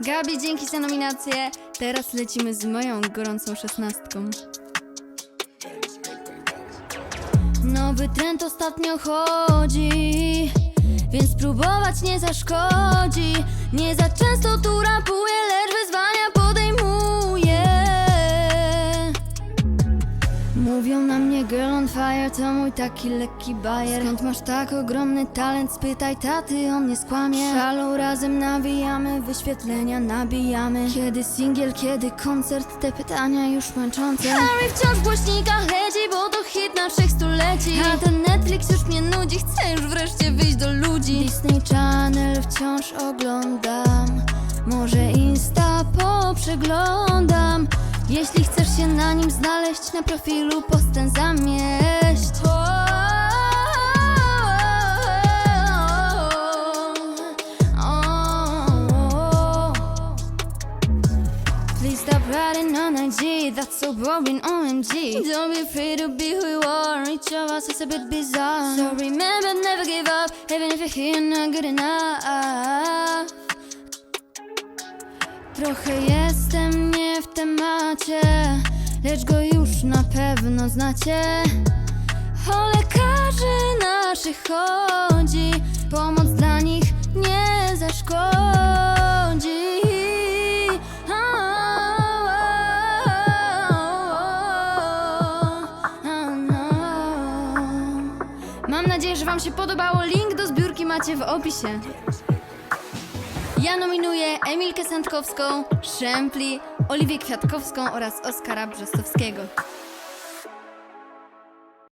Gabi, dzięki za nominację. Teraz lecimy z moją gorącą szesnastką. Nowy trend ostatnio chodzi, więc spróbować nie zaszkodzi. Nie za często tu rapuję, lecz Mówią na mnie girl on fire, to mój taki lekki bajer. Skąd masz tak ogromny talent? Spytaj taty, on nie skłamie. Szalą razem nawijamy, wyświetlenia nabijamy. Kiedy singiel, kiedy koncert? Te pytania już męczące. Harry wciąż w głośnikach leci, bo to hit naszych stuleci. A ten Netflix już mnie nudzi, chcę już wreszcie wyjść do ludzi. Disney Channel wciąż oglądam Może Insta poprzeglądam Jeśli chcesz się na nim znaleźć Na profilu post ten zamieść. Please stop writing on IG, that's so boring, OMG Don't be afraid to be who you are, each of us is a bit bizarre. So remember, never give up, even if you're here not good enough. Trochę jestem lecz go już na pewno znacie. O lekarzy naszych chodzi, pomoc dla nich nie zaszkodzi. no. Mam nadzieję, że Wam się podobało. Link do zbiórki macie w opisie. Ja nominuję Emilkę Sędkowską, Szempli, Oliwię Kwiatkowską oraz Oskara Brzostowskiego.